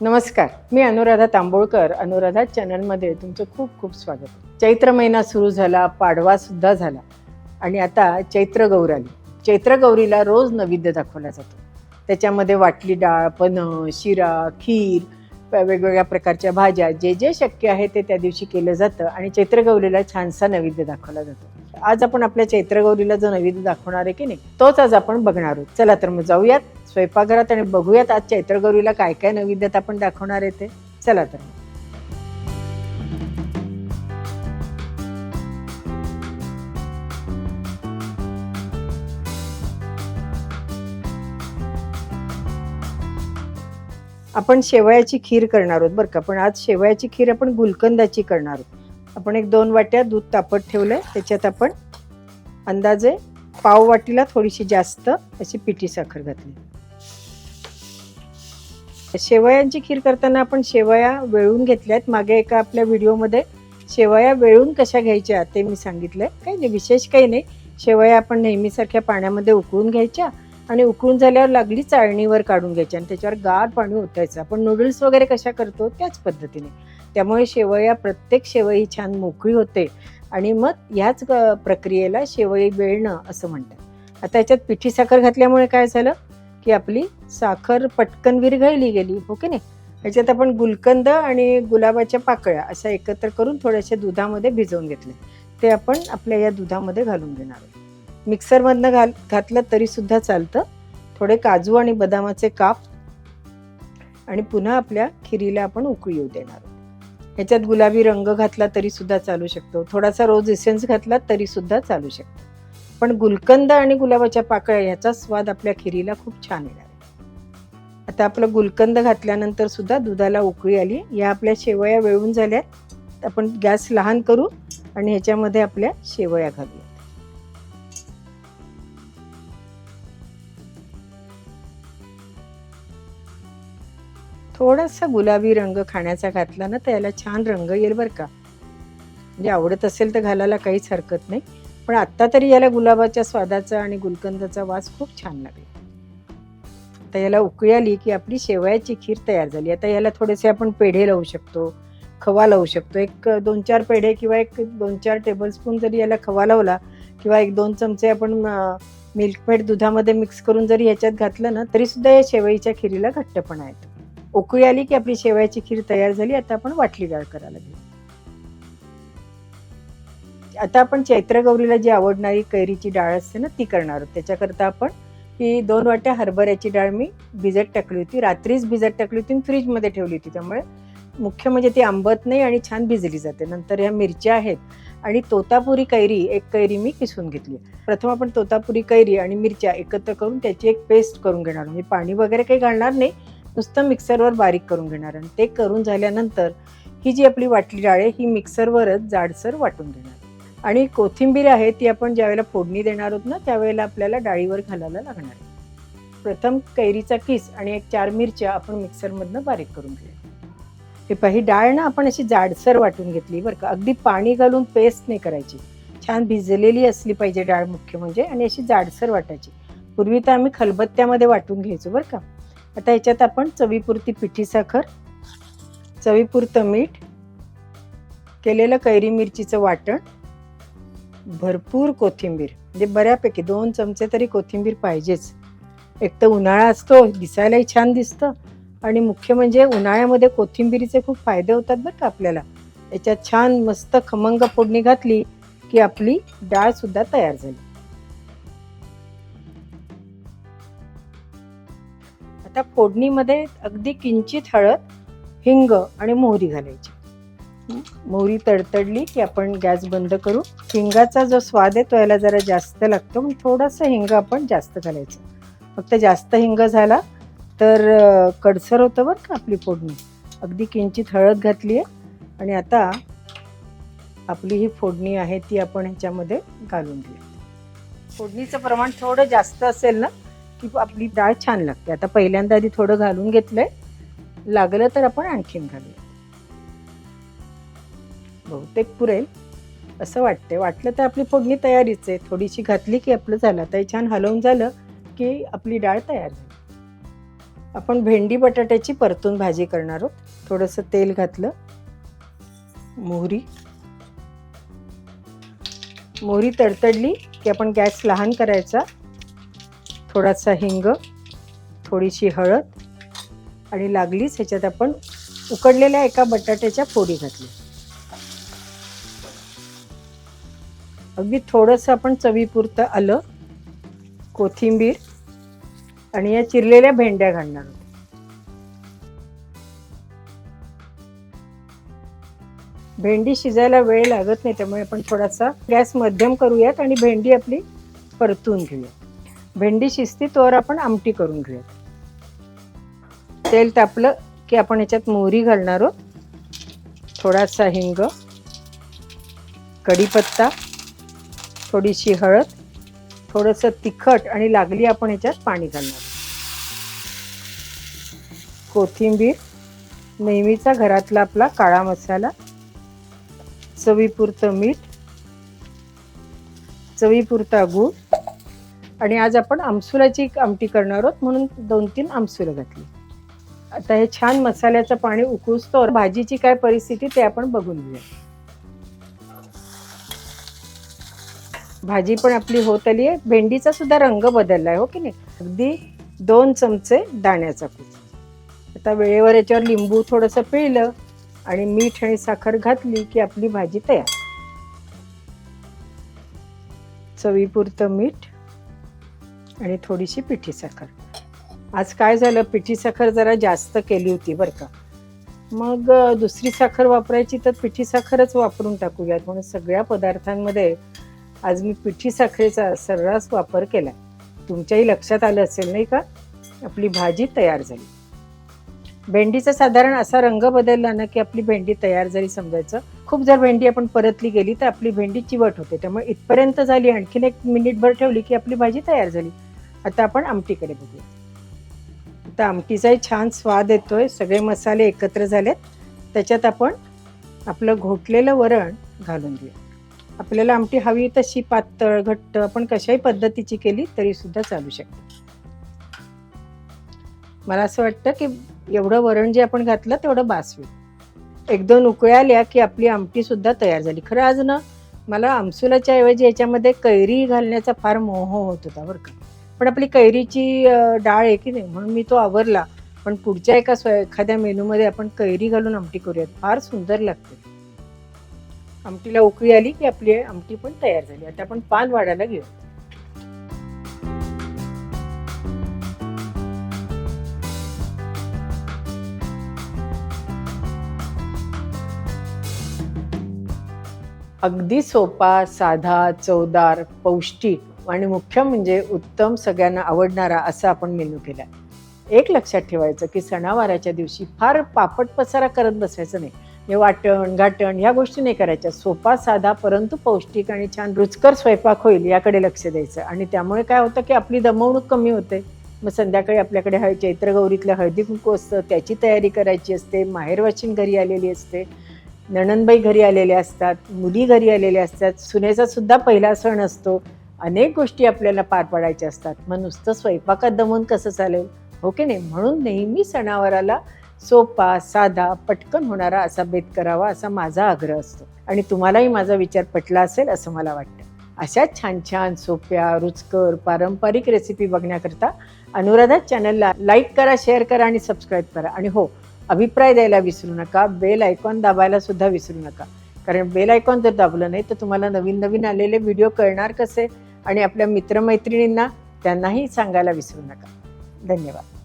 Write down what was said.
नमस्कार मी अनुराधा तांबोळकर अनुराधा चॅनलमध्ये तुमचं खूप खूप स्वागत. चैत्र महिना सुरू झाला पाडवा सुद्धा झाला आणि आता चैत्र गौर आली. चैत्र गौरीला रोज नैवेद्य दाखवला जातो. त्याच्यामध्ये वाटली डाळ पन्ह शिरा खीर प- वेगवेगळ्या प्रकारच्या भाज्या जे जे शक्य आहे ते त्या दिवशी केलं जातं आणि चैत्रगौरीला छानसा नैवेद्य दाखवला जातो. आज आपण आपल्या चैत्रगौरीला जो नैवेद्य दाखवणार आहे की नाही तोच आज आपण बघणार आहोत. चला तर मग जाऊयात. स्वयंपाकघरात आणि बघूयात आज चैत्रगौरीला काय काय नैवेद्यात आपण दाखवणार आहे ते. चला तर. आपण शेवयाची खीर करणार आहोत बरं का. पण आज शेवयाची खीर आपण गुलकंदाची करणार आहोत. आपण एक दोन वाट्या दूध तापत ठेवलंय. त्याच्यात आपण अंदाजे पाव वाटीला थोडीशी जास्त अशी पिठी साखर घातली. शेवयांची खीर करताना आपण शेवया वेळून घेतल्यात. मागे एका आपल्या व्हिडिओमध्ये शेवया वेळून कशा घ्यायच्या ते मी सांगितलंय. काही नाही विशेष काही नाही. शेवया आपण नेहमीसारख्या पाण्यामध्ये उकळून घ्यायच्या आणि उकळून झाल्यावर लागली चाळणीवर काढून घ्यायची आणि त्याच्यावर गार पाणी ओतायचं. आपण नूडल्स वगैरे कशा करतो त्याच पद्धतीने. त्यामुळे शेवया प्रत्येक शेवई छान मोकळी होते आणि मग ह्याच प्रक्रियेला शेवई वेळणं असं म्हणतात. आता याच्यात पिठी साखर घातल्यामुळे काय झालं? की आपली साखर पटकन विरघळली गेली हो की नाही? ह्याच्यात आपण गुलकंद आणि गुलाबाच्या पाकळ्या अशा एकत्र करून थोड्याशा दुधामध्ये भिजवून घेतले. ते आपण आपल्या या दुधामध्ये घालून घेणार आहोत. मिक्सरमधनं घाल घातलं तरीसुद्धा चालतं. थोडे काजू आणि बदामाचे काप आणि पुन्हा आपल्या खिरीला आपण उकळी येऊ देणार आहोत. ह्याच्यात गुलाबी रंग घातला तरीसुद्धा चालू शकतो. थोडासा रोज इसेन्स घातला तरीसुद्धा चालू शकतो. पण गुलकंद आणि गुलाबाच्या पाकळ्या याचा स्वाद आपल्या खिरीला खूप छान येणार आता आपलं गुलकंद घातल्यानंतर सुद्धा दुधाला उकळी आली. या आपल्या शेवया वेळून झाल्या आपण गॅस लहान करू आणि ह्याच्यामध्ये आपल्या शेवया घालूया. थोडासा गुलाबी रंग खाण्याचा घातला ना तर याला छान रंग येईल बरं का. म्हणजे आवडत असेल तर घालायला काहीच हरकत नाही. पण आत्ता तरी याला गुलाबाच्या स्वादाचा आणि गुलकंदाचा वास खूप छान लागला. आता याला उकळी आली की आपली शेवयाची खीर तयार झाली. आता याला थोडेसे आपण पेढे लावू शकतो खवा लावू शकतो. एक दोन चार पेढे किंवा एक दोन चार टेबलस्पून जरी याला खवा लावला किंवा एक दोन चमचे आपण मिल्कमेड दुधामध्ये मिक्स करून जरी ह्याच्यात घातलं ना तरी सुद्धा या शेवईच्या खिरीला घट्टपणा येतो. उकळी आली की आपली शेवयाची खीर तयार झाली आता आपण वाटली डाळ करायला घेऊ आता आपण चैत्र गौरीला जी आवडणारी कैरीची डाळ असते ना ती करणार आहोत. त्याच्याकरता आपण ही दोन वाट्या हरभऱ्याची डाळ मी भिजत टाकली होती. रात्रीच भिजत टाकली होती आणि फ्रीजमध्ये ठेवली होती. त्यामुळे मुख्य म्हणजे ती आंबत नाही आणि छान भिजली जाते. नंतर ह्या मिरच्या आहेत आणि तोतापुरी कैरी एक कैरी मी किसून घेतली प्रथम आपण तोतापुरी कैरी आणि मिरच्या एकत्र करून त्याची एक पेस्ट करून घेणार म्हणजे पाणी वगैरे काही घालणार नाही नुसतं मिक्सरवर बारीक करून घेणार आणि ते करून झाल्यानंतर ही जी आपली वाटली डाळ आहे ही मिक्सरवरच जाडसर वाटून घेणार आणि कोथिंबीर आहे ती आपण ज्यावेळेला फोडणी देणार आहोत ना त्यावेळेला आपल्याला डाळीवर घालायला लागणार आहे. प्रथम कैरीचा किस आणि एक चार मिरच्या आपण मिक्सरमधनं बारीक करून घेऊया. हे पाही डाळ ना आपण अशी जाडसर वाटून घेतली बरं का. अगदी पाणी घालून पेस्ट नाही करायची. छान भिजलेली असली पाहिजे डाळ मुख्य म्हणजे आणि अशी जाडसर वाटायची. पूर्वी तर आम्ही खलबत्त्यामध्ये वाटून घ्यायचो बरं का. आता याच्यात आपण चवीपुरती पिठी साखर चवीपुरतं मीठ केलेलं कैरी मिरचीचं वाटण भरपूर कोथिंबीर. म्हणजे बऱ्यापैकी दोन चमचे तरी कोथिंबीर पाहिजेच. एक तर उन्हाळा असतो दिसायलाही छान दिसतं आणि मुख्य म्हणजे उन्हाळ्यामध्ये कोथिंबीरीचे खूप फायदे होतात बरं का आपल्याला. याच्यात छान मस्त खमंग फोडणी घातली की आपली डाळसुद्धा तयार झाली. आता फोडणीमध्ये अगदी किंचित हळद हिंग आणि मोहरी घालायची. मोहरी तडतडली की आपण गॅस बंद करू. हिंगाचा जो स्वाद आहे तो याला जरा जास्त लागतो. मग थोडासा हिंग आपण जास्त घालायचं. फक्त जास्त हिंग झाला तर कडसर होतं बरं का आपली फोडणी. अगदी किंचित हळद घातली आहे. आणि आता आपली ही फोडणी आहे ती आपण ह्याच्यामध्ये घालून घेऊ. फोडणीचं प्रमाण थोडं जास्त असेल ना की आपली डाळ छान लागते. आता पहिल्यांदा आधी थोडं घालून घेतलंय. लागलं तर आपण आणखीन घालूया. बहुतेक पुरेल. असं वाटते वाटलं तर आपली फोडणी तयारीच आहे. थोडीशी घातली की आपलं झालं. आता छान हलवून झालं की आपली डाळ तयार झाली. आपण भेंडी बटाट्याची परतून भाजी करणार आहोत. थोडंसं तेल घातलं. मोहरी. मोहरी तडतडली की आपण गॅस लहान करायचा. थोडासा हिंग थोडीशी हळद आणि लागलीच ह्याच्यात आपण उकडलेल्या एका बटाट्याच्या फोडी घातली अगदी थोडंसं आपण चवीपुरतं आलं कोथिंबीर आणि या चिरलेल्या भेंड्या घालणार. आहोत भेंडी शिजायला वेळ लागत नाही त्यामुळे आपण थोडासा गॅस मध्यम करूयात आणि भेंडी आपली परतून घेऊयात. भेंडी शिजती तोवर आपण आमटी करून घेऊयात. तेल तापलं की आपण याच्यात मोहरी घालणार आहोत. थोडासा हिंग कढीपत्ता थोडीशी हळद थोडंसं तिखट आणि लागली आपण याच्यात पाणी घालणार. कोथिंबीर नेहमीचा घरातला आपला काळा मसाला चवीपुरतं मीठ चवीपुरता गूळ आणि आज आपण आमसुलाची आमटी करणार आहोत म्हणून दोन तीन आमसुलं घातली. आता हे छान मसाल्याचं पाणी उकळूस्तोवर भाजीची काय परिस्थिती ते आपण बघून घेऊया. भाजी पण आपली होत आली आहे भेंडीचा सुद्धा रंग बदललाय हो की नाही? अगदी दोन चमचे दाण्याचा कूट आता वेळेवर याच्यावर लिंबू थोडंसं पिळलं आणि मीठ आणि साखर घातली की आपली भाजी तयार. चवीपुरतं मीठ आणि थोडीशी पिठी साखर. आज काय झालं? पिठी साखर जरा जास्त केली होती बरं का. मग दुसरी साखर वापरायची तर पिठी साखरच वापरून टाकूयात. म्हणून सगळ्या पदार्थांमध्ये आज मी पिठी साखरेचा सर्रास वापर केला. तुमच्याही लक्षात आलं असेल नाही का? आपली भाजी तयार झाली. भेंडीचा साधारण असा रंग बदलला ना की आपली भेंडी तयार झाली समजायचं. खूप जर भेंडी आपण परतली गेली तर आपली भेंडी चिवट होते. त्यामुळे इथपर्यंत झाली आणखीन एक मिनिटभर ठेवली की आपली भाजी तयार झाली. आता आपण आमटीकडे बघूया. आता आमटीचाही छान स्वाद येतोय. सगळे मसाले एकत्र झालेत. त्याच्यात आपण आपलं घोटलेलं वरण घालून घेऊ आपल्याला आमटी हवी तशी पातळ घट्ट आपण कशाही पद्धतीची केली तरी सुद्धा चालू शकते. मला असं वाटतं की एवढं वरण जे आपण घातलं तेवढं बास होईल. एक दोन उकळ्या आल्या की आपली आमटी सुद्धा तयार झाली. खरं आज ना मला आमसुलाच्या ऐवजी याच्यामध्ये कैरी घालण्याचा फार मोह होत होता बरं का. पण आपली कैरीची डाळ आहे की नाही म्हणून मी तो आवरला. पण पुढच्या एका स्व एखाद्या मेनूमध्ये आपण कैरी घालून आमटी करूयात. फार सुंदर लागते. आमटीला उकळी आली की आपली आमटी पण तयार झाली. आता आपण पान वाढायला घेऊ. अगदी सोपा साधा चवदार पौष्टिक आणि मुख्य म्हणजे उत्तम सगळ्यांना आवडणारा असा आपण मेनू केला एक लक्षात ठेवायचं की सणावाराच्या दिवशी फार पापट पसारा करत बसायचं नाही. हे वाटण घाटण ह्या गोष्टी नाही करायच्या. सोपा साधा परंतु पौष्टिक आणि छान रुचकर स्वयंपाक होईल याकडे लक्ष द्यायचं. आणि त्यामुळे काय होतं की आपली दमवणूक कमी होते. मग संध्याकाळी आपल्याकडे हळ चैत्रगौरीतलं हळदी कुंकू असतं. त्याची तयारी करायची असते. माहेरवाशीन घरी आलेली असते. नणनबाई घरी आलेल्या असतात. मुली घरी आलेल्या असतात. सुनेचा सुद्धा पहिला सण असतो. अनेक गोष्टी आपल्याला पार पाडायच्या असतात. मग नुसतं स्वयंपाकात दमून कसं चालेल? हो की नाही? म्हणून नेहमी सणावाराला सोपा साधा पटकन होणारा असा बेत करावा असा माझा आग्रह असतो. आणि तुम्हालाही माझा विचार पटला असेल असं मला वाटतं. अशा छान छान सोप्या रुचकर पारंपरिक रेसिपी बघण्याकरता अनुराधा चॅनलला लाईक करा शेअर करा आणि सबस्क्राईब करा. आणि हो अभिप्राय द्यायला विसरू नका बेल आयकॉन दाबायला सुद्धा विसरू नका. कारण बेल आयकॉन जर दाबलं नाही तर तुम्हाला नवीन नवीन आलेले व्हिडिओ कळणार कसे? आणि आपल्या मित्रमैत्रिणींना त्यांनाही सांगायला विसरू नका. धन्यवाद.